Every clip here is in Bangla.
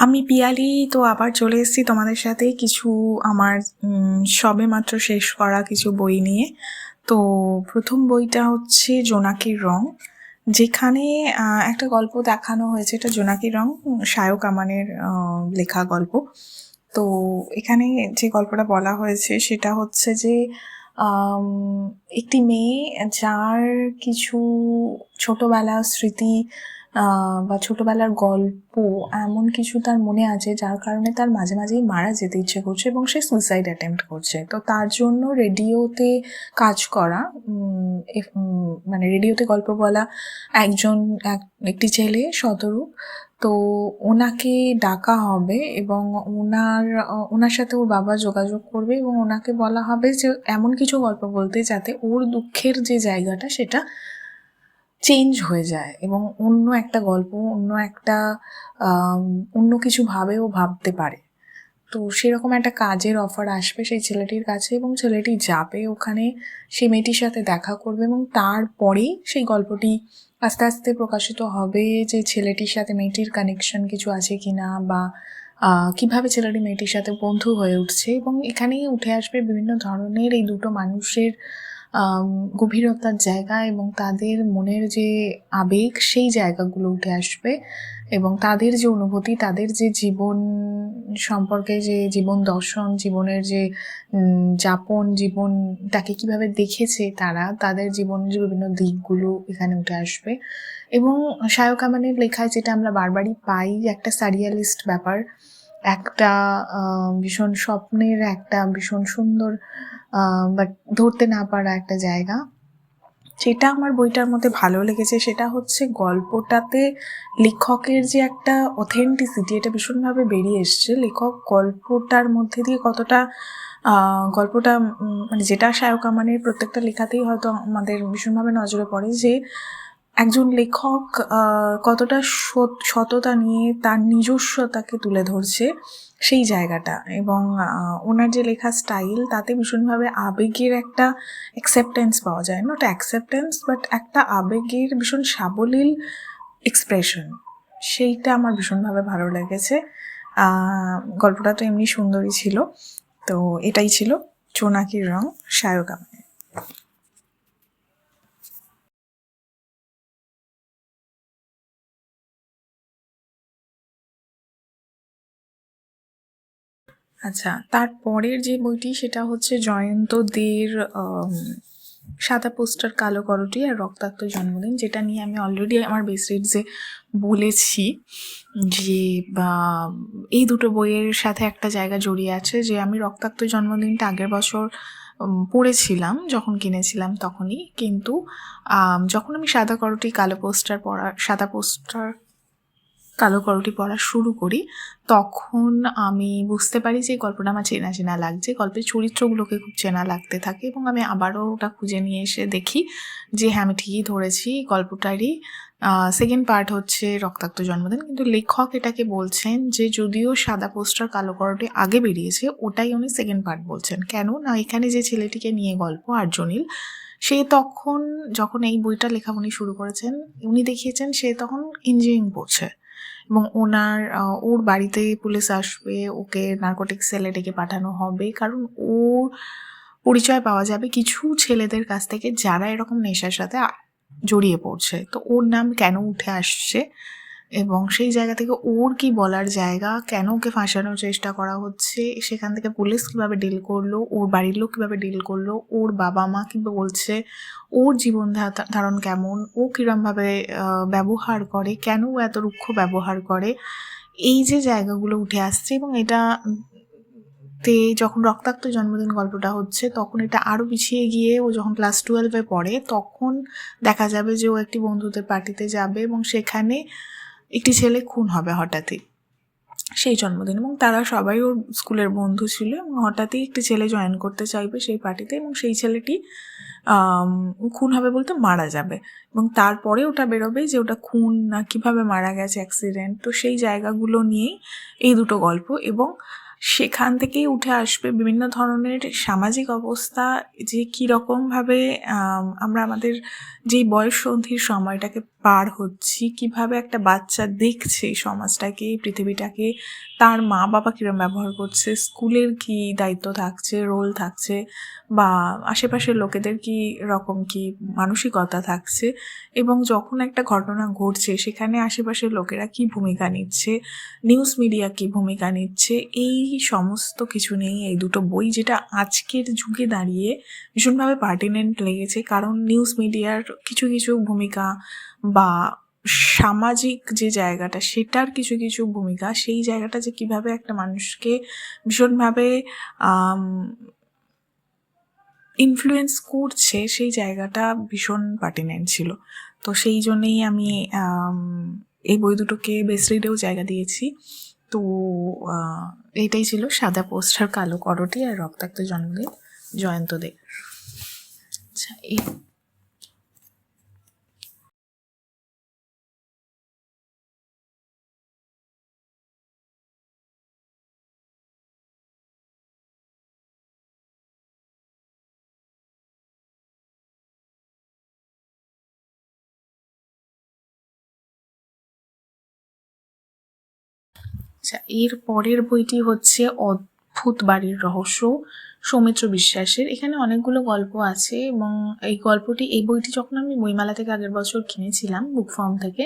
আমি পিয়ালি তো আবার চলে এসেছি তোমাদের সাথে কিছু আমার উম, সবেমাত্র শেষ করা কিছু বই নিয়ে। তো প্রথম বইটা হচ্ছে জোনাকির রং যেখানে একটা গল্প দেখানো হয়েছে। এটা জোনাকির রং সায়ক আমানের লেখা গল্প। তো এখানে যে গল্পটা বলা হয়েছে সেটা হচ্ছে যে একটি মেয়ে যার কিছু ছোটবেলার স্মৃতি বা ছোটবেলার গল্প, এমন কিছু তার মনে আছে যার কারণে তার মাঝে মাঝেই মারা যেতে ইচ্ছে করছে এবং সে সুইসাইড অ্যাটেম্প্ট করছে। তো তার জন্য রেডিওতে কাজ করা মানে রেডিওতে গল্প বলা, একজন, এক- একটি ছেলে শতরূপ তো ওনাকে ডাকা হবে এবং ওনার ওনার সাথে ওর বাবা যোগাযোগ করবে এবং ওনাকে বলা হবে যে, এমন কিছু গল্প বলতে যাতে ওর দুঃখের যে জায়গাটা সেটা চেঞ্জ হয়ে যায় এবং অন্য একটা গল্প অন্য একটা অন্য কিছু ভাবে ও ভাবতে পারে। তো সেরকম একটা কাজের অফার আসবে সেই ছেলেটির কাছে এবং ছেলেটি যাবে ওখানে সেই মেয়েটির সাথে দেখা করবে এবং তারপরেই সেই গল্পটি আস্তে আস্তে প্রকাশিত হবে যে ছেলেটির সাথে মেয়েটির কানেকশন কিছু আছে কিনা বা আহ, কীভাবে ছেলেটি মেয়েটির সাথে বন্ধু হয়ে উঠছে এবং এখানেই উঠে আসবে বিভিন্ন ধরনের এই দুটো মানুষের গভীরতার জায়গা এবং তাদের মনের যে আবেগ, সেই জায়গাগুলো উঠে আসবে এবং তাদের যে অনুভূতি, তাদের যে জীবন সম্পর্কে যে জীবন দর্শন, জীবনের যে যাপন জীবনটাকে কীভাবে দেখেছে তারা, তাদের জীবনের যে বিভিন্ন দিকগুলো এখানে উঠে আসবে। এবং শায়ক আমানের লেখায় যেটা আমরা বারবারই পাই, একটা সারিয়ালিস্ট ব্যাপার, একটা ভীষণ স্বপ্নের একটা, ভীষণ সুন্দর বাট ধরতে না পারা একটা জায়গা। যেটা আমার বইটার মধ্যে ভালো লেগেছে। সেটা হচ্ছে গল্পটাতে লেখকের যে একটা অথেন্টিসিটি এটা ভীষণভাবে বেরিয়ে এসছে। লেখক গল্পটার মধ্যে দিয়ে কতটা গল্পটা মানে যেটা শায়ক আমানের প্রত্যেকটা লেখাতেই হয়তো আমাদের ভীষণভাবে নজরে পড়ে যে একজন লেখক কতটা সততা নিয়ে তার নিজস্বতাকে তুলে ধরছে সেই জায়গাটা এবং ওনার যে লেখা স্টাইল তাতে ভীষণভাবে আবেগের একটা অ্যাকসেপ্টেন্স পাওয়া যায়। নট অ্যাকসেপ্টেন্স বাট একটা আবেগের ভীষণ সাবলীল এক্সপ্রেশন সেইটা আমার ভীষণভাবে ভালো লেগেছে। গল্পটা তো এমনি সুন্দরই ছিল। তো এটাই ছিল। জোনাকির রং শায়ক আচ্ছা তারপরের যে বইটি সেটা হচ্ছে জয়ন্ত দের সাদা পোস্টার কালো করটি আর রক্তাক্ত জন্মদিন, যেটা নিয়ে আমি অলরেডি আমার বেস্ট রিডসে বলেছি যে এই দুটো বইয়ের সাথে একটা জায়গা জড়িয়ে আছে যে আমি রক্তাক্ত জন্মদিনটা আগের বছর পড়েছিলাম, যখন কিনেছিলাম তখনই, কিন্তু যখন আমি সাদা করটি, কালো পোস্টার পড়া, সাদা পোস্টার কালো করটি পড়া শুরু করি, তখন আমি বুঝতে পারি যে গল্পটা আমার চেনা চেনা লাগছে। গল্পের চরিত্রগুলোকে খুব চেনা লাগতে থাকে এবং আমি আবারও ওটা খুঁজে নিয়ে এসে দেখি যে হ্যাঁ আমি ঠিকই ধরেছি গল্পটারই। সেকেন্ড পার্ট হচ্ছে রক্তাক্ত জন্মদিন, কিন্তু লেখক এটাকে বলছেন যে যদিও সাদা পোস্টার কালো করটি আগে বেরিয়েছে, ওটাই উনি সেকেন্ড পার্ট বলছেন। কেন? না, এখানে যে ছেলেটিকে নিয়ে গল্প আর্জনিল সে তখন যখন এই বইটা লেখা উনি শুরু করেছেন, উনি দেখিয়েছেন সে তখন ইঞ্জিনিয়ারিং পড়ছে। এবং ওনার ওর বাড়িতে পুলিশ আসবে, ওকে নার্কোটিক সেলে ডেকে পাঠানো হবে। কারণ ওর পরিচয় পাওয়া যাবে কিছু ছেলেদের কাছ থেকে যারা এরকম নেশার সাথে জড়িয়ে পড়ছে। তো ওর নাম কেন উঠে আসছে? এবং সেই জায়গা থেকে ওর কি বলার জায়গা? কেন ওকে ফাঁসানোর চেষ্টা করা হচ্ছে? সেখান থেকে পুলিশ কীভাবে ডিল করল? ওর বাড়ির লোক কীভাবে ডিল করল? ওর বাবা মা কি বলছে? ওর জীবন ধারণ কেমন? ও কিরমভাবে ব্যবহার করে? কেন ও এত রুক্ষ ব্যবহার করে? এই যে জায়গাগুলো উঠে আসছে এবং এটা, তে যখন রক্তাক্ত জন্মদিন গল্পটা হচ্ছে, তখন এটা আরও পিছিয়ে গিয়ে ও যখন ক্লাস টুয়েলভে পড়ে, তখন দেখা যাবে যে ও একটি বন্ধুদের পার্টিতে যাবে এবং সেখানে একটি ছেলে খুন হবে হঠাৎই। সেই জন্মদিন এবং তারা সবাই ওর স্কুলের বন্ধু ছিল এবং হঠাৎই একটি ছেলে জয়েন করতে চাইবে সেই পার্টিতে এবং সেই ছেলেটি খুন হবে বলতে মারা যাবে। এবং তারপরে ওটা বেরোবে যে ওটা খুন না কীভাবে মারা গেছে অ্যাক্সিডেন্ট তো সেই জায়গাগুলো নিয়েই এই দুটো গল্প এবং সেখান থেকেই উঠে আসবে বিভিন্ন ধরনের সামাজিক অবস্থা যে কীরকমভাবে আমরা আমাদের যেই বয়স সন্ধির সময়টাকে পার হচ্ছি, কীভাবে একটা বাচ্চা দেখছে সমাজটাকে পৃথিবীটাকে, তার মা বাবা কীরকম ব্যবহার করছে, স্কুলের কি দায়িত্ব থাকছে রোল থাকছে, বা আশেপাশের লোকেদের কি রকম কি মানসিকতা থাকছে, এবং যখন একটা ঘটনা ঘটছে, সেখানে আশেপাশের লোকেরা কি ভূমিকা নিচ্ছে নিউজ মিডিয়া কি ভূমিকা নিচ্ছে, এই সমস্ত কিছু নেই এই দুটো বই যেটা আজকের যুগে দাঁড়িয়ে ভীষণভাবে পার্টিনেন্ট লেগেছে, কারণ নিউজ মিডিয়ার কিছু কিছু ভূমিকা বা সামাজিক যে জায়গাটা, সেটার কিছু কিছু ভূমিকা, সেই জায়গাটা যে কীভাবে একটা মানুষকে ভীষণভাবে ইনফ্লুয়েন্স করছে, সেই জায়গাটা ভীষণ পার্টিনেন্ট ছিল। তো সেই জন্যেই আমি এই বই দুটোকে বেস্ট রিডেও জায়গা দিয়েছি। তো এইটাই ছিল সাদা পোস্টার, কালো করটি আর রক্তাক্ত জন্মদিন, জয়ন্ত দে। আচ্ছা আচ্ছা এর পরের বইটি হচ্ছে অদ্ভুত বাড়ির রহস্য, সৌমিত্র বিশ্বাসের। এখানে অনেকগুলো গল্প আছে এবং এই গল্পটি, এই বইটি যখন আমি বইমেলা থেকে আগের বছর কিনেছিলাম বুক ফার্ম থেকে,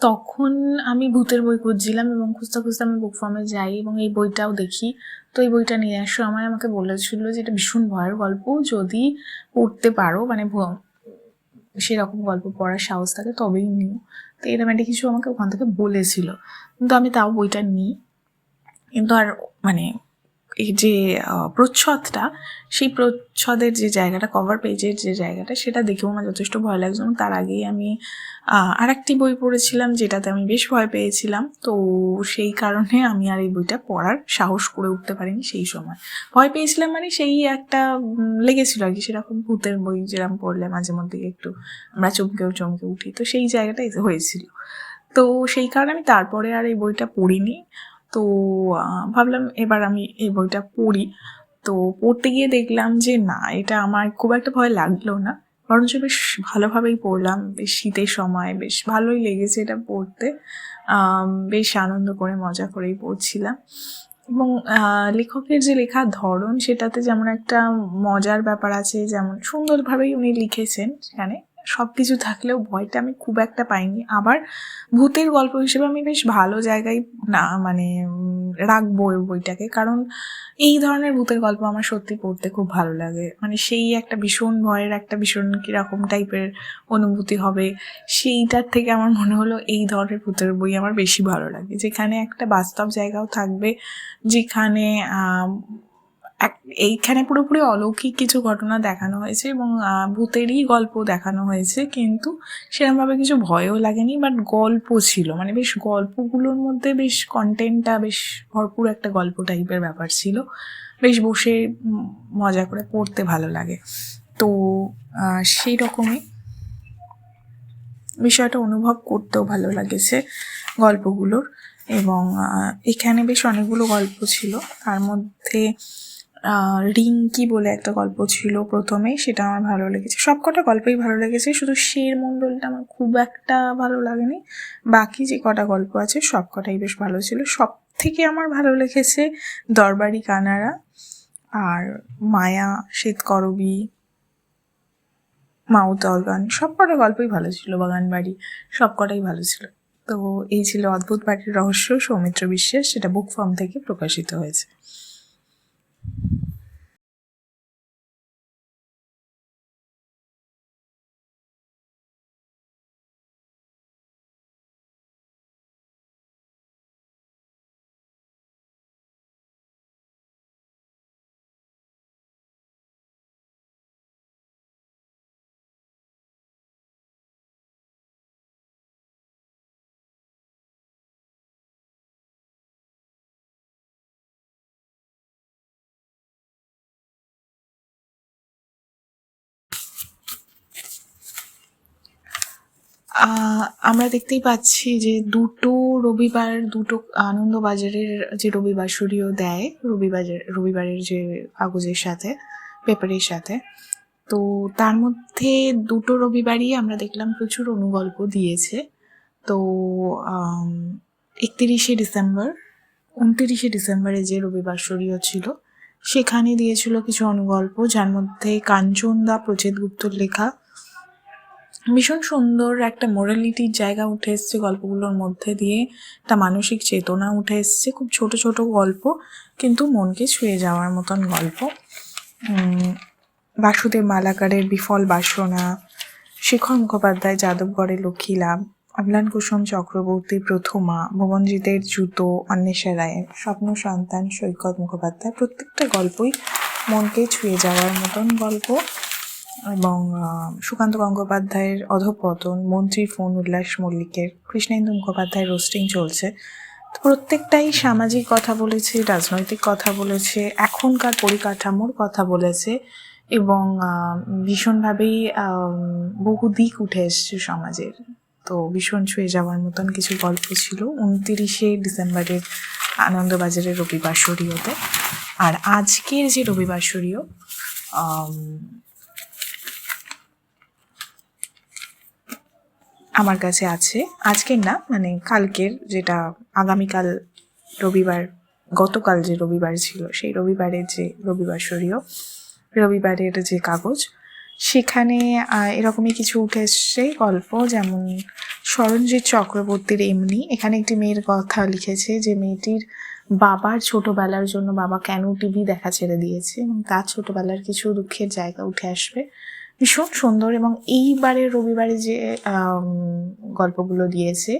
তখন আমি ভূতের বই খুঁজছিলাম এবং খুঁজতে খুঁজতে আমি বুক ফার্মে যাই এবং এই বইটাও দেখি। তো এই বইটা নিয়ে আসার সময় আমাকে বলেছিল যে এটা ভীষণ ভয়ের গল্প, যদি পড়তে পারো মানে সেরকম গল্প পড়ার সাহস থাকে তবেই নিও। তো এরকম একটা কিছু আমাকে ওখান থেকে বলেছিল। কিন্তু আমি তাও বইটা নিই। কিন্তু আর মানে এই যে প্রচ্ছদটা, সেই প্রচ্ছদের যে জায়গাটা কভার পেজের যে জায়গাটা, সেটা দেখেও আমার যথেষ্ট ভয় লাগছে তার আগেই আমি আর একটি বই পড়েছিলাম যেটাতে আমি বেশ ভয় পেয়েছিলাম। তো সেই কারণে আমি আর এই বইটা পড়ার সাহস করে উঠতে পারিনি সেই সময়। ভয় পেয়েছিলাম মানে সেই একটা লেগেছিল আর কি, সেরকম ভূতের বই যেরকম পড়লে মাঝে মধ্যে একটু আমরা চমকেও চমকে উঠি। তো সেই জায়গাটাই হয়েছিল। তো সেই কারণে আমি তারপরে আর এই বইটা পড়িনি। তো ভাবলাম এবার আমি এই বইটা পড়ি। তো পড়তে গিয়ে দেখলাম যে, না, এটা আমার খুব একটা ভয় লাগল না। বরঞ্চ বেশ ভালোভাবেই পড়লাম। বেশ শীতের সময়, বেশ ভালোই লেগেছে এটা পড়তে। বেশ আনন্দ করে, মজা করেই পড়ছিলাম। এবং লেখকের যে লেখার ধরন, সেটাতে যেমন একটা মজার ব্যাপার আছে, যেমন সুন্দরভাবেই উনি লিখেছেন সেখানে। সব কিছু থাকলেও ভয়টা আমি খুব একটা পাইনি। আবার ভূতের গল্প হিসেবে আমি বেশ ভালো জায়গায় না মানে রাখব ওই বইটাকে। কারণ এই ধরনের ভূতের গল্প আমার সত্যি পড়তে খুব ভালো লাগে। মানে সেই একটা ভীষণ ভয়ের, একটা ভীষণ কীরকম টাইপের অনুভূতি হবে, সেইটার থেকে আমার মনে হলো এই ধরনের ভূতের বই আমার বেশি ভালো লাগে। যেখানে একটা বাস্তব জায়গাও থাকবে, যেখানে এইখানে পুরোপুরি অলৌকিক কিছু ঘটনা দেখানো হয়েছে এবং ভূতেরই গল্প দেখানো হয়েছে, কিন্তু সেরকমভাবে কিছু ভয়ও লাগেনি, বাট গল্প ছিল। মানে বেশ গল্পগুলোর মধ্যে বেশ কন্টেন্টটা বেশ ভরপুর একটা গল্প টাইপের ব্যাপার ছিল। বেশ বসে মজা করে পড়তে ভালো লাগে। তো সেই রকমই বিষয়টা অনুভব করতেও ভালো লাগেছে গল্পগুলোর এবং এখানে বেশ অনেকগুলো গল্প ছিল। তার মধ্যে রিঙ্কি বলে একটা গল্প ছিল প্রথমে, সেটা আমার ভালো লেগেছে। সব কটা গল্পই ভালো লেগেছে, শুধু শের মণ্ডলটা আমার খুব একটা ভালো লাগেনি। বাকি যে কটা গল্প আছে সব কটাই বেশ ভালো ছিল। সব থেকে আমার ভালো লেগেছে দরবারি কানারা আর মায়া শ্বেতকরবী মাউথ অর্গান সব কটা গল্পই ভালো ছিল বাগান বাড়ি সব কটাই ভালো ছিল। তো এই ছিল অদ্ভুত বাড়ির রহস্য, সৌমিত্র বিশ্বাস, সেটা বুক ফর্ম থেকে প্রকাশিত হয়েছে। আমরা দেখতেই পাচ্ছি যে দুটো রবিবার, দুটো আনন্দবাজারের যে রবিবার শরীয় দেয়, রবিবাজার, রবিবারের যে কাগজের সাথে, পেপারের সাথে। তো তার মধ্যে দুটো রবিবারই আমরা দেখলাম প্রচুর অনুগল্প দিয়েছে। তো একত্রিশে ডিসেম্বর, উনতিরিশে ডিসেম্বরে যে রবিবার শরীয় ছিল, সেখানে দিয়েছিল কিছু অনুগল্প, যার মধ্যে কাঞ্চন দা প্রচেত গুপ্তর লেখা ভীষণ সুন্দর একটা মোরালিটির জায়গা উঠে এসছে গল্পগুলোর মধ্যে দিয়ে। একটা মানসিক চেতনা উঠে এসছে, খুব ছোট ছোট গল্প, কিন্তু মনকে ছুঁয়ে যাওয়ার মতন গল্প। বাসুদেব মালাকারের বিফল বাসনা, শেখর মুখোপাধ্যায় যাদবগড়ের লক্ষ্মী লাভ, অম্লান কুসুম চক্রবর্তী প্রথমা, ভুবনজিতের জুতো, অন্বেষা রায়ের স্বপ্ন সন্তান সৈকত মুখোপাধ্যায়, প্রত্যেকটা গল্পই মনকে ছুঁয়ে যাওয়ার মতন গল্প। এবং সুকান্ত গঙ্গোপাধ্যায়ের অধপতন, মন্ত্রী ফোন উল্লাস মল্লিকের, কৃষ্ণেন্দু মুখোপাধ্যায়ের রোস্টিং চলছে। তো প্রত্যেকটাই সামাজিক কথা বলেছে, রাজনৈতিক কথা বলেছে, এখনকার পরিকাঠামোর কথা বলেছে এবং ভীষণভাবেই বহু দিক উঠে এসছে সমাজের। তো ভীষণ ছুঁয়ে যাওয়ার মতন কিছু গল্প ছিল উনতিরিশে ডিসেম্বরের আনন্দবাজারের রবিবার শরীয়তে। আর আজকের যে রবিবার আমার কাছে আছে। আজকের না মানে কালকের যেটা আগামীকাল রবিবার, গতকাল যে রবিবার ছিল, সেই রবিবারের যে রবিবার শরীয় রবিবারের যে কাগজ, সেখানে এরকমই কিছু উঠে এসছে গল্প, যেমন সরঞ্জিৎ চক্রবর্তীর এমনি, এখানে একটি মেয়ের কথা লিখেছে যে মেয়েটির বাবার ছোটবেলার জন্য বাবা কেন টিভি দেখা ছেড়ে দিয়েছে, এবং তার ছোটবেলার কিছু দুঃখের জায়গা উঠে আসবে। ভীষণ সুন্দর এবং এইবারের রবিবারে যে গল্পগুলো দিয়েছে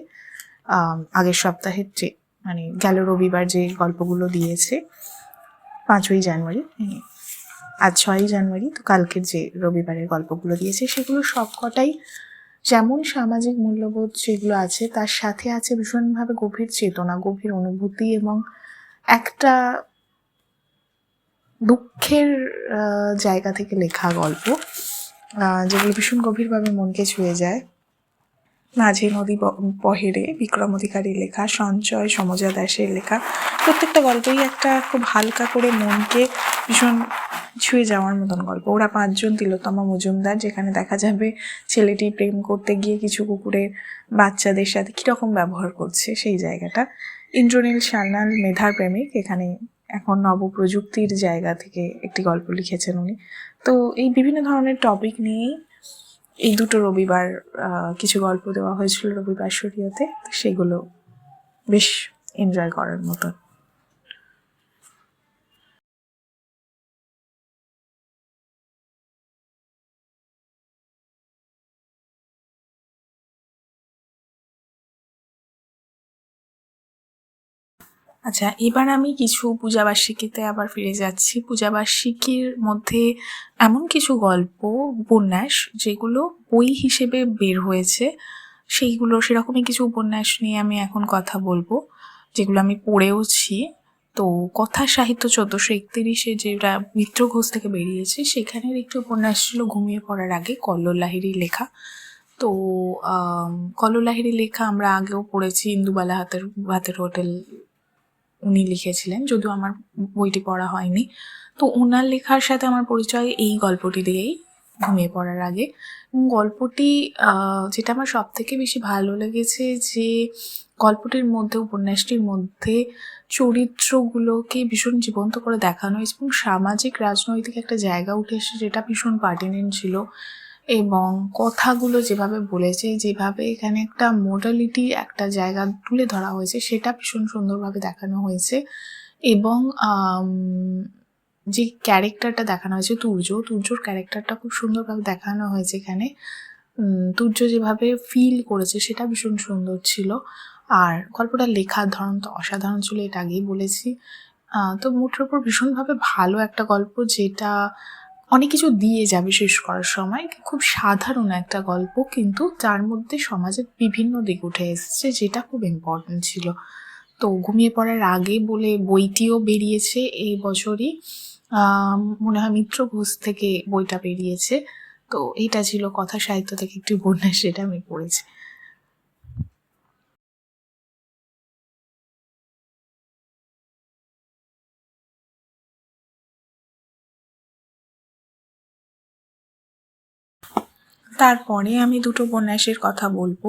আগের সপ্তাহের যে মানে গেল রবিবার যে গল্পগুলো দিয়েছে, পাঁচই জানুয়ারি আজ ছয়ই জানুয়ারি, তো কালকের যে রবিবারের গল্পগুলো দিয়েছে, সেগুলো সবকটাই যেমন সামাজিক মূল্যবোধ যেগুলো আছে, তার সাথে আছে ভীষণভাবে গভীর চেতনা, গভীর অনুভূতি এবং একটা দুঃখের জায়গা থেকে লেখা গল্প। যেগুলো ভীষণ গভীরভাবে মনকে ছুঁয়ে যায়। মাঝে নদী পহেরে বিক্রম অধিকারীর লেখা সঞ্চয় সমজা দাসের লেখা। প্রত্যেকটা গল্পই একটা খুব হালকা করে মনকে ভীষণ ছুঁয়ে যাওয়ার মতন গল্প। ওরা পাঁচজন তিলোত্তমা মজুমদার, যেখানে দেখা যাবে ছেলেটি প্রেম করতে গিয়ে কিছু কুকুরের বাচ্চাদের সাথে কীরকম ব্যবহার করছে সেই জায়গাটা। ইন্দ্রনীল সান্যাল, মেধার প্রেমিক, এখানে এখন নবপ্রযুক্তির জায়গা থেকে একটি গল্প লিখেছেন উনি। তো এই বিভিন্ন ধরনের টপিক নিয়েই এই দুটো রবিবার কিছু গল্প দেওয়া হয়েছিল রবিবার শরীয়তে সেগুলো বেশ এনজয় করার মতন। আচ্ছা এবার আমি কিছু পূজাবার্ষিকীতে আবার ফিরে যাচ্ছি। পূজাবার্ষিকীর মধ্যে এমন কিছু গল্প, উপন্যাস যেগুলো বই হিসেবে বের হয়েছে, সেইগুলো, সেরকমই কিছু উপন্যাস নিয়ে আমি এখন কথা বলব, যেগুলো আমি পড়েওছি। তো কথা সাহিত্য চোদ্দোশো একত্রিশে যেটা মিত্র ঘোষ থেকে বেরিয়েছে, সেখানের একটি উপন্যাস ছিল ঘুমিয়ে পড়ার আগে, কল্লোল লেখা। তো কল্লোল লেখা আমরা আগেও পড়েছি, ইন্দুবালা হাতের হাতের হোটেল উনি লিখেছিলেন, যদিও আমার বইটি পড়া হয়নি। তো ওনার লেখার সাথে আমার পরিচয় এই গল্পটি দিয়েই ঘুমিয়ে পড়ার আগে। গল্পটি যেটা আমার সব থেকে বেশি ভালো লেগেছে যে গল্পটির মধ্যে, উপন্যাসটির মধ্যে চরিত্রগুলোকে ভীষণ জীবন্ত করে দেখানো হয়েছে এবং সামাজিক, রাজনৈতিক একটা জায়গা উঠে এসে যেটা ভীষণ পার্টিনেন্ট ছিল। এবং কথাগুলো যেভাবে বলেছে, যেভাবে এখানে একটা মোডালিটি একটা জায়গা তুলে ধরা হয়েছে, সেটা ভীষণ সুন্দরভাবে দেখানো হয়েছে। এবং যে ক্যারেক্টারটা দেখানো হয়েছে, তুর্য, তুর্যর ক্যারেক্টারটা খুব সুন্দরভাবে দেখানো হয়েছে এখানে। তুর্য যেভাবে ফিল করেছে, সেটা ভীষণ সুন্দর ছিল। আর গল্পটা লেখার ধরন তো অসাধারণ ছিল, এটা আগেই বলেছি। তো মোটের ওপর ভীষণভাবে ভালো একটা গল্প, যেটা অনেক কিছু দিয়ে যাবে শেষ করার সময়। খুব সাধারণ একটা গল্প, কিন্তু তার মধ্যে সমাজের বিভিন্ন দিক উঠে এসছে যেটা খুব ইম্পর্টেন্ট ছিল। তো ঘুমিয়ে পড়ার আগে বলে বইটিও বেরিয়েছে এই বছরই। মনে হয় মিত্র ঘোষ থেকে বইটা বেরিয়েছে। তো এটা ছিল কথা সাহিত্য থেকে একটি উপন্যাস, সেটা আমি পড়েছি। তারপরে আমি দুটো উপন্যাসের কথা বলব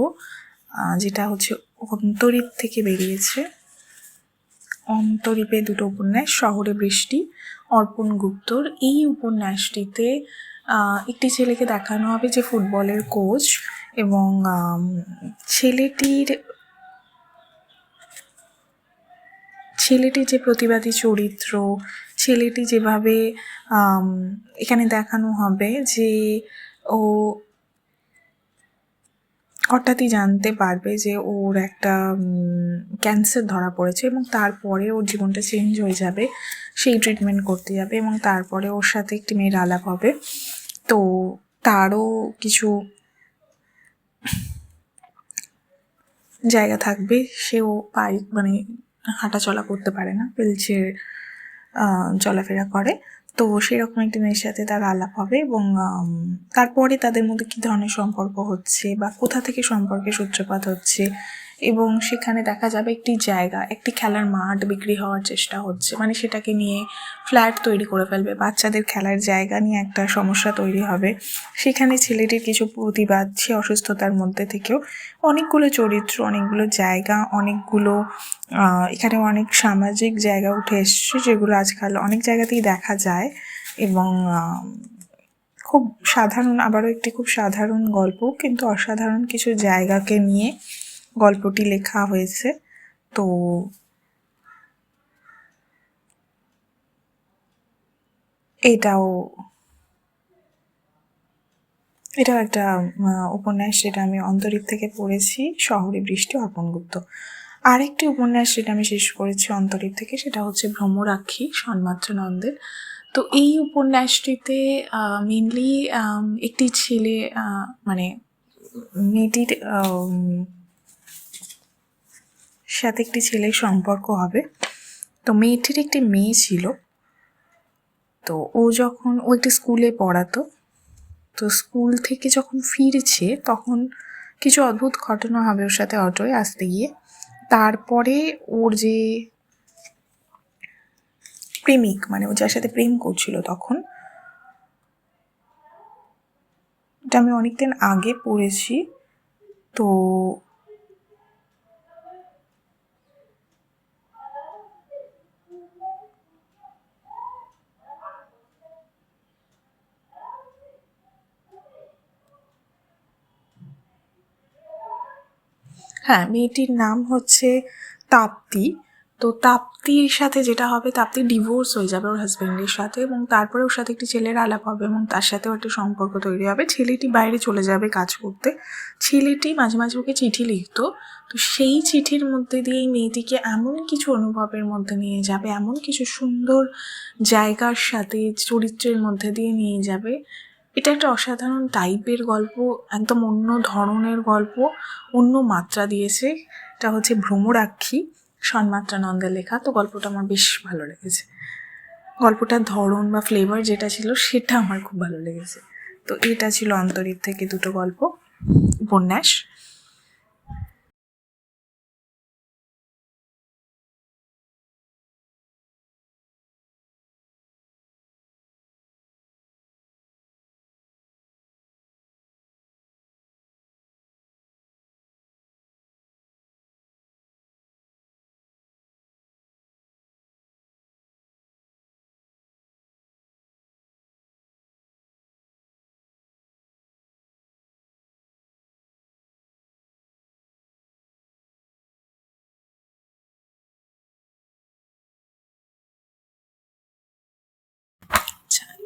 যেটা হচ্ছে অন্তরীপ থেকে বেরিয়েছে। অন্তরীপে দুটো উপন্যাস, শহরে বৃষ্টি, অর্পণ গুপ্তর। এই উপন্যাসটিতে একটি ছেলেকে দেখানো হবে যে ফুটবলের কোচ এবং ছেলেটির ছেলেটি যে প্রতিবাদী চরিত্র, ছেলেটি যেভাবে এখানে দেখানো হবে যে ও হঠাৎই জানতে পারবে যে ওর একটা ক্যান্সার ধরা পড়েছে এবং তারপরে ওর জীবনটা চেঞ্জ হয়ে যাবে, সেই ট্রিটমেন্ট করতে যাবে এবং তারপরে ওর সাথে একটি মেয়ের আলাপ হবে। তো তারও কিছু জায়গা থাকবে, সেও পায়ে মানে হাঁটা চলা করতে পারে না পিলচের চলাফেরা করে। তো সেরকম একটি মেয়ের সাথে তার আলাপ হবে এবং তারপরে তাদের মধ্যে কী ধরনের সম্পর্ক হচ্ছে বা কোথা থেকে সম্পর্কের সূত্রপাত হচ্ছে এবং সেখানে দেখা যাবে একটি জায়গা, একটি খেলার মাঠ বিক্রি হওয়ার চেষ্টা হচ্ছে। মানে সেটাকে নিয়ে ফ্ল্যাট তৈরি করে ফেলবে। বাচ্চাদের খেলার জায়গা নিয়ে একটা সমস্যা তৈরি হবে। সেখানে ছেলেটির কিছু প্রতিবাদ, সে অসুস্থতার মধ্যে থেকেও অনেকগুলো চরিত্র, অনেকগুলো জায়গা, অনেকগুলো এখানে অনেক সামাজিক জায়গা উঠে এসছে যেগুলো আজকাল অনেক জায়গাতেই দেখা যায় এবং খুব সাধারণ, আবারও একটি খুব সাধারণ গল্প, কিন্তু অসাধারণ কিছু জায়গাকে নিয়ে গল্পটি লেখা হয়েছে। তো এটাও এটাও একটা উপন্যাস যেটা আমি অন্তরীপ থেকে পড়েছি, শহরে বৃষ্টি অর্পণ গুপ্ত। আরেকটি উপন্যাস যেটা আমি শেষ করেছি অন্তরীপ থেকে, সেটা হচ্ছে ভ্রমরাক্ষী, সন্মাত্র নন্দের। তো এই উপন্যাসটিতে মেনলি একটি ছেলে মানে মেয়েটির সাথে একটি ছেলের সম্পর্ক হবে। তো মেয়েটির একটি মেয়ে ছিল। তো ও যখন, ও একটি স্কুলে পড়াতো। তো স্কুল থেকে যখন ফিরছে, তখন কিছু অদ্ভুত ঘটনা হবে ওর সাথে অটোয় আসতে গিয়ে। তারপরে ওর যে প্রেমিক মানে ও যার সাথে প্রেম করছিল তখন এটা আমি অনেকদিন আগে পড়েছি। তো হ্যাঁ মেয়েটির নাম হচ্ছে তাপ্তি। তো তাপ্তির সাথে যেটা হবে, তাপ্তি ডিভোর্স হয়ে যাবে ওর হাজবেন্ডের সাথে এবং তারপরে ওর সাথে একটি ছেলের আলাপ হবে এবং তার সাথেও একটা সম্পর্ক তৈরি হবে। ছেলেটি বাইরে চলে যাবে কাজ করতে। ছেলেটি মাঝে মাঝে ওকে চিঠি লিখতো। তো সেই চিঠির মধ্যে দিয়ে এই মেয়েটিকে এমন কিছু অনুভবের মধ্যে নিয়ে যাবে, এমন কিছু সুন্দর জায়গার সাথে চরিত্রের মধ্যে দিয়ে নিয়ে যাবে এটা একটা অসাধারণ টাইপের গল্প, একদম অন্য ধরনের গল্প, অন্য মাত্রা দিয়েছে। এটা হচ্ছে ভ্রমরাক্ষী সন্মাত্রা নন্দের লেখা। তো গল্পটা আমার বেশ ভালো লেগেছে। গল্পটার ধরন বা ফ্লেভার যেটা ছিল, সেটা আমার খুব ভালো লেগেছে। তো এটা ছিল অন্তরীর থেকে দুটো গল্প। উপন্যাস।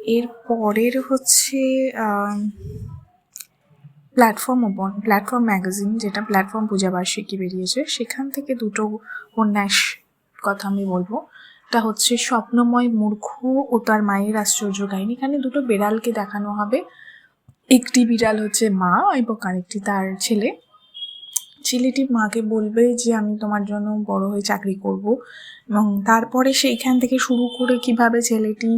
এর পরের হচ্ছে প্ল্যাটফর্ম প্ল্যাটফর্ম ম্যাগাজিন যেটা প্ল্যাটফর্ম পূজাবার্ষিকী বেরিয়েছে, সেখান থেকে দুটো উপন্যাস কথা আমি বলব। এটা হচ্ছে, স্বপ্নময় মূর্খ ও তার মায়ের আশ্চর্য কাহিনী। এখানে দুটো বেড়ালকে দেখানো হবে। একটি বিড়াল হচ্ছে মা এবং আরেকটি তার ছেলে। ছেলেটি মাকে বলবে যে, আমি তোমার জন্য বড় হয়ে চাকরি করব। এবং তারপরে সেইখান থেকে শুরু করে কীভাবে ছেলেটি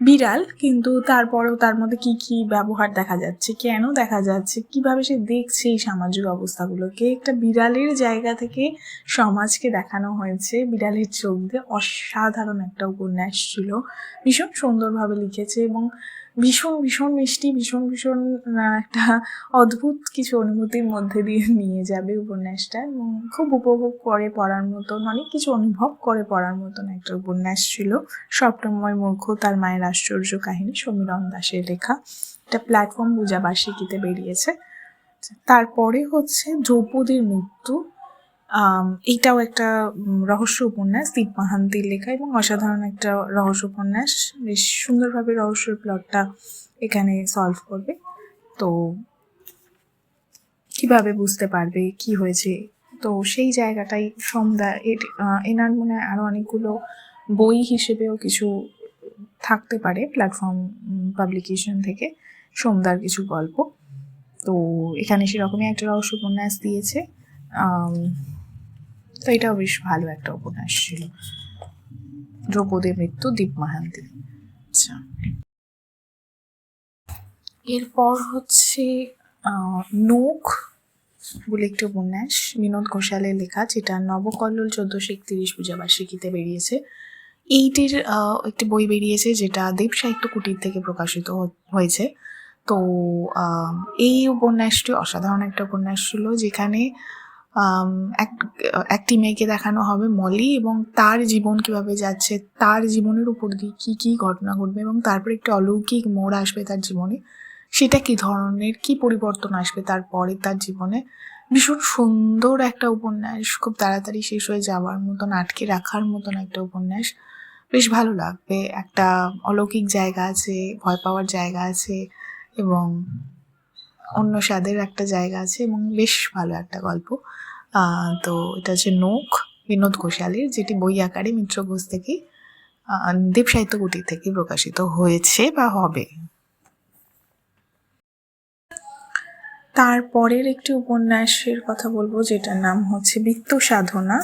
বিড়াল, কিন্তু তারপরেও তার মধ্যে কি কি ব্যবহার দেখা যাচ্ছে, কেন দেখা যাচ্ছে, কীভাবে সে দেখছে এই সামাজিক অবস্থাগুলোকে, একটা বিড়ালের জায়গা থেকে সমাজকে দেখানো হয়েছে। বিড়ালের চোখ দিয়ে অসাধারণ একটা উপন্যাস ছিল। ভীষণ সুন্দরভাবে লিখেছে এবং ভীষণ ভীষণ মিষ্টি, ভীষণ ভীষণ একটা অদ্ভুত কিছু অনুভূতির মধ্যে দিয়ে নিয়ে যাবে উপন্যাসটা এবং খুব উপভোগ করে পড়ার মতন, অনেক কিছু অনুভব করে পড়ার মতন একটা উপন্যাস ছিল। সপ্তময় মূর্খ, তার মায়ের আশ্চর্য কাহিনী সমীরণ দাসের লেখা। এটা প্ল্যাটফর্ম পূজাবার্ষিকীতে বেরিয়েছে। তারপরে হচ্ছে দ্রৌপদীর মৃত্যু। এইটাও একটা রহস্য উপন্যাস, দীপ মাহান্তির লেখা এবং অসাধারণ একটা রহস্য উপন্যাস। বেশ সুন্দরভাবে রহস্যের প্লটটা এখানে সলভ করবে। তো কীভাবে বুঝতে পারবে, কি হয়েছে? তো সেই জায়গাটাই সমদা এর- এনার মনে হয় আরও অনেকগুলো বই হিসেবেও কিছু থাকতে পারে প্ল্যাটফর্ম পাবলিকেশন থেকে সোমদার কিছু গল্প। তো এখানে সেরকমই একটা রহস্য উপন্যাস দিয়েছে। তো এটাও বেশ ভালো একটা উপন্যাস ছিল। দ্রৌপদীর মৃত্যু দীপ মাহান্তি আচ্ছা। এরপর হচ্ছে নোখ বলে একটি উপন্যাস, বিনোদ ঘোষালের লেখা, যেটা নবকল্লোল চোদ্দশো একত্রিশ পূজাবার্ষিকীতে বেরিয়েছে। এইটির একটি বই বেরিয়েছে, যেটা দেব সাহিত্য কুটির থেকে প্রকাশিত হয়েছে। তো এই উপন্যাসটি অসাধারণ একটা উপন্যাস ছিল, যেখানে এক, একটি মেয়েকে দেখানো হবে মলি এবং তার জীবন কীভাবে যাচ্ছে, তার জীবনের উপর দিয়ে কী কী ঘটনা ঘটবে এবং তারপরে একটি অলৌকিক মোড় আসবে তার জীবনে। সেটা কি ধরনের, কি পরিবর্তন আসবে তারপরে তার জীবনে? ভীষণ সুন্দর একটা উপন্যাস, খুব তাড়াতাড়ি শেষ হয়ে যাওয়ার মতন, আটকে রাখার মতন একটা উপন্যাস। বেশ ভালো লাগবে, একটা অলৌকিক জায়গা আছে, ভয় পাওয়ার জায়গা আছে এবং অন্য স্বাদের একটা জায়গা আছে এবং বেশ ভালো একটা গল্প। তো এটা হচ্ছে নোখ বিনোদ ঘোষালের, যেটি বই আকারে মিত্র ঘোষ থেকে দেব সাহিত্য কুটির থেকে প্রকাশিত হয়েছে বা হবে। তারপরের একটি উপন্যাসের কথা বলব, যেটার নাম হচ্ছে বৃত্ত সাধনা।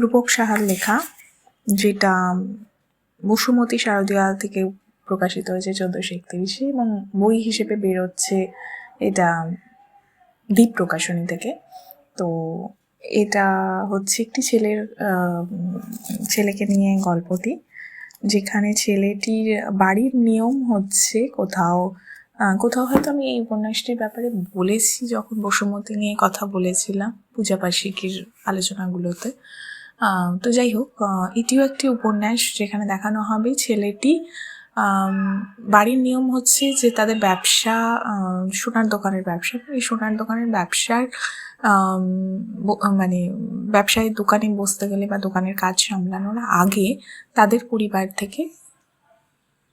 রূপক সাহার লেখা, যেটা বসুমতী শারদীয়া থেকে প্রকাশিত হয়েছে চোদ্দোশো একত্রিশে এবং বই হিসেবে বেরোচ্ছে এটা দ্বীপ প্রকাশনী থেকে। তো এটা হচ্ছে একটি ছেলের ছেলেকে নিয়ে গল্পটি, যেখানে ছেলেটির বাড়ির নিয়ম হচ্ছে কোথাও কোথাও হয়তো আমি এই উপন্যাসটির ব্যাপারে বলেছি যখন বসুমতী নিয়ে কথা বলেছিলাম পূজা পূজাবার্ষিকীর আলোচনাগুলোতে। তো যাই হোক এটিও একটি উপন্যাস যেখানে দেখানো হবে ছেলেটি বাড়ির নিয়ম হচ্ছে যে তাদের ব্যবসা সোনার দোকানের ব্যবসা। এই সোনার দোকানের ব্যবসার মানে ব্যবসায় দোকানে বসতে গেলে বা দোকানের কাজ সামলানোর আগে তাদের পরিবার থেকে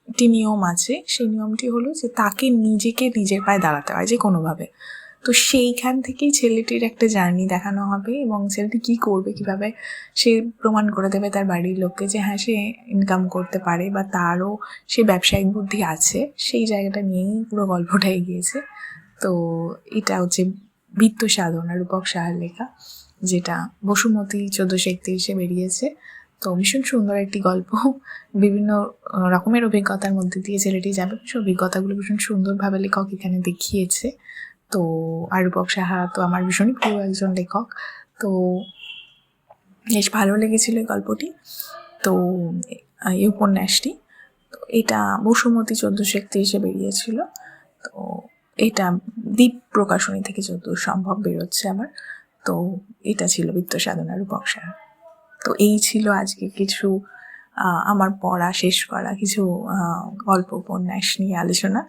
একটি নিয়ম আছে। সেই নিয়মটি হলো যে তাকে নিজেকে নিজের পায়ে দাঁড়াতে হয় যে কোনোভাবে তো সেইখান থেকেই ছেলেটির একটা জার্নি দেখানো হবে এবং ছেলেটি কি করবে, কীভাবে সে প্রমাণ করে দেবে তার বাড়ির লোককে যে হ্যাঁ সে ইনকাম করতে পারে বা তারও সে ব্যবসায়িক বুদ্ধি আছে, সেই জায়গাটা নিয়েই পুরো গল্পটা এগিয়েছে। তো এটা হচ্ছে বৃত্ত সাধনা রূপক সাহার লেখা, যেটা বসুমতী চোদ্দোশো একত্রিশে বেরিয়েছে। তো ভীষণ সুন্দর একটি গল্প। বিভিন্ন রকমের অভিজ্ঞতার মধ্যে দিয়ে ছেলেটি যাবে, সেই অভিজ্ঞতাগুলো ভীষণ সুন্দরভাবে লেখক এখানে দেখিয়েছে। তো আর রূপক সাহা তো আমার ভীষণই প্রিয় একজন লেখক। তো বেশ ভালো লেগেছিল এই গল্পটি। তো এই উপন্যাসটি, তো এটা বসুমতী চোদ্দোশো একত্রিশে বেরিয়েছিল। তো এটা দ্বীপ প্রকাশনী থেকে যতদূর সম্ভব বেরোচ্ছে আমার। তো এটা ছিল বৃত্ত সাধনার উপকসা তো এই ছিল আজকে কিছু আমার পড়া, শেষ করা কিছু গল্প, উপন্যাস নিয়ে আলোচনা।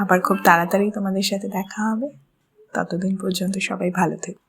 আবার খুব তাড়াতাড়ি তোমাদের সাথে দেখা হবে। ততদিন পর্যন্ত সবাই ভালো থেকো।